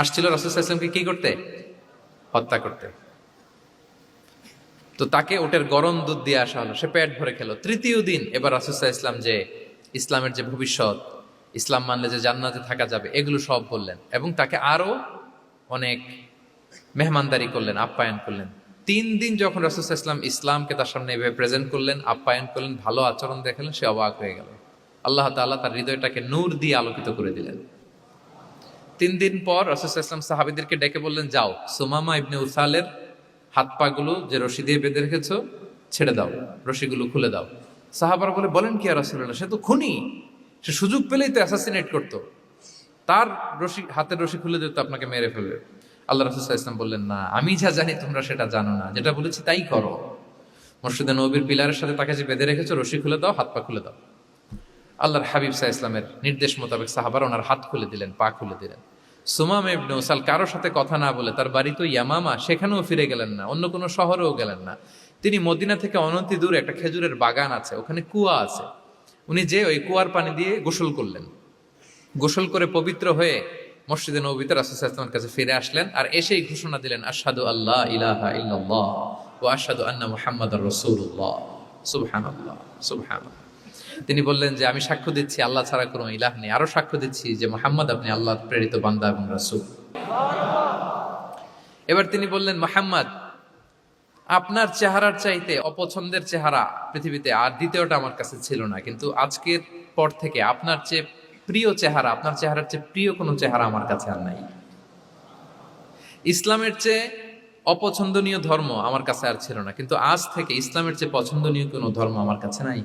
আসছিল রাসুসাল্লামকে কি করতে? হত্যা করতে। তো তাকে ওটের গরম দুধ দিয়ে আসা হলো। সে পেট ভরে খেলো। তৃতীয় দিন এবার রাসুসাহ ইসলাম যে ইসলামের যে ভবিষ্যৎ, ইসলাম মানলে যে জান্নাতে থাকা যাবে, এগুলো সব বললেন এবং তাকে আরও অনেক মেহমানদারি করলেন, আপ্যায়ন করলেন। তিন দিন যখন রাসুসাহ ইসলাম ইসলামকে তার সামনে এভাবে প্রেজেন্ট করলেন, আপ্যায়ন করলেন, ভালো আচরণ দেখালেন, সে অবাক হয়ে গেল। আল্লাহ তাআলা তার হৃদয়টাকে নূর দিয়ে আলোকিত করে দিলেন। তিন দিন পর রাসুসাহ ইসলাম সাহাবিদেরকে ডেকে বললেন, যাও, সুমামা ইবনে উসালের হাত পাগুলো যে রশি দিয়ে বেঁধে রেখেছো, ছেড়ে দাও, রশিগুলো খুলে দাও। সাহাবারা বলে, বলেন কি আর রাসুল্লাহ সে তো খুনি, সে সুযোগ পেলেই তো অ্যাসাসিনেট করতো। তার রশি, হাতের রশি খুলে দিত আপনাকে মেরে ফেলবে। আল্লাহ রাসুল ইসলাম বললেন, না, আমি যা জানি তোমরা সেটা জানো না, যেটা বলেছি তাই করো। মসজিদে নবীর পিলারের সাথে তাকে যে বেঁধে রেখেছো, রশি খুলে দাও, হাত পা খুলে দাও। আল্লাহর হাবিব সাহা ইসলামের নির্দেশ মোতাবেক সাহাবার ওনার হাত খুলে দিলেন, পা খুলে দিলেন। সুমাম ইবনে উসাল কারোর সাথে কথা না বলে তার বাড়ি তো ইয়ামামা, সেখানেও ফিরে গেলেন না, অন্য কোনো শহরেও গেলেন না। তিনি মদিনা থেকে অনতি দূরে একটা খেজুরের বাগান আছে, ওখানে কুয়া আছে। উনি যে ওই কুয়ার পানি দিয়ে গোসল করলেন। গোসল করে পবিত্র হয়ে মসজিদে নবীতে রাসুলের কাছে ফিরে আসলেন আর এসেই ঘোষণা দিলেন আসাদু আল্লাহ ইলাহা ইল্লাল্লাহ ও আশহাদু আন্না মুহাম্মাদুর রাসূলুল্লাহ। সুবহানাল্লাহ সুবহানাল্লাহ। তিনি বললেন যে, আমি সাক্ষ্য দিচ্ছি, আল্লাহ ছাড়া কোনো ইলাহ নেই। আরও সাক্ষ্য দিচ্ছি যে, মোহাম্মদ আপনি আল্লাহর প্রেরিত বান্দা এবং রাসূল। এবার তিনি বললেন, মোহাম্মদ, আপনার চেহারার চাইতে অপছন্দের চেহারা পৃথিবীতে আর দ্বিতীয়টা আমার কাছে ছিল না। কিন্তু আজকের পর থেকে আপনার চেয়ে প্রিয় চেহারা, আপনার চেহারার চেয়ে প্রিয় কোনো চেহারা আমার কাছে আর নাই। ইসলামের চেয়ে অপছন্দনীয় ধর্ম আমার কাছে আর ছিল না। কিন্তু আজ থেকে ইসলামের চেয়ে পছন্দনীয় কোনো ধর্ম আমার কাছে নাই।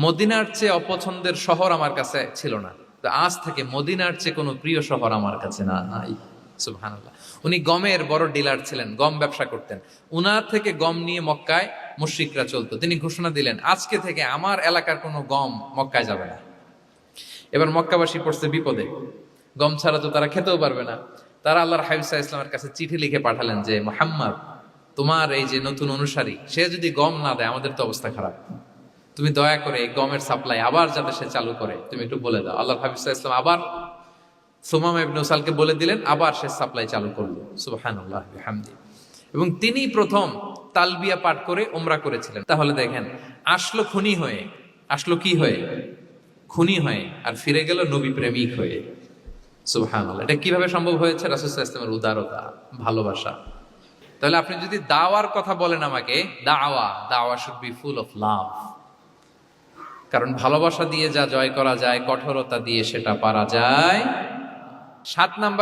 মদিনার চেয়ে অপছন্দের শহর আমার কাছে ছিল না। তো আজ থেকে মদিনার চেয়ে কোনো প্রিয় শহর আমার কাছে না নাই। উনি গমের বড় ডিলার ছিলেন, গম ব্যবসা করতেন। উনার থেকে গম নিয়ে মক্কায় মুশরিকরা চলতো। তিনি ঘোষণা দিলেন, আজকে থেকে আমার এলাকার কোনো গম মক্কায় যাবে না। এবার মক্কাবাসী পড়ছে বিপদে। গম ছাড়া তো তারা খেতেও পারবে না। তারা আল্লাহর হাবিসা ইসলামের কাছে চিঠি লিখে পাঠালেন যে, মোহাম্মদ, তোমার এই যে নতুন অনুসারী, সে যদি গম না দেয়, আমাদের তো অবস্থা খারাপ। তুমি দয়া করে এই গমের সাপ্লাই আবার যাতে সে চালু করে। তুমি একটু বলে দাও। আল্লাহ হাবিসা ইসলাম আবার সোমাম ইবনে উসালকে বলে দিলেন, আবার সে সাপ্লাই চালু করল। সুবহানাল্লাহ এবং তিনি প্রথম তালবিয়া পাঠ করে ওমরা করেছিলেন। তাহলে দেখেন, আসলো খুনি হয়ে, আসলো কি হয়ে? খুনি হয়ে, আর ফিরে গেল নবী প্রেমিক হয়ে। সুবহানাল্লাহ। এটা কীভাবে সম্ভব হয়েছে? রাসূল ইসলামের উদারতা, ভালোবাসা। তাহলে আপনি যদি দাওয়ার কথা বলেন আমাকে, দাওয়া দাওয়া should be full of love কারণ ভালোবাসা দিয়ে যা জয় করা যায় কঠোরতা দিয়ে সেটা পারা যায়। সাত নাম্বার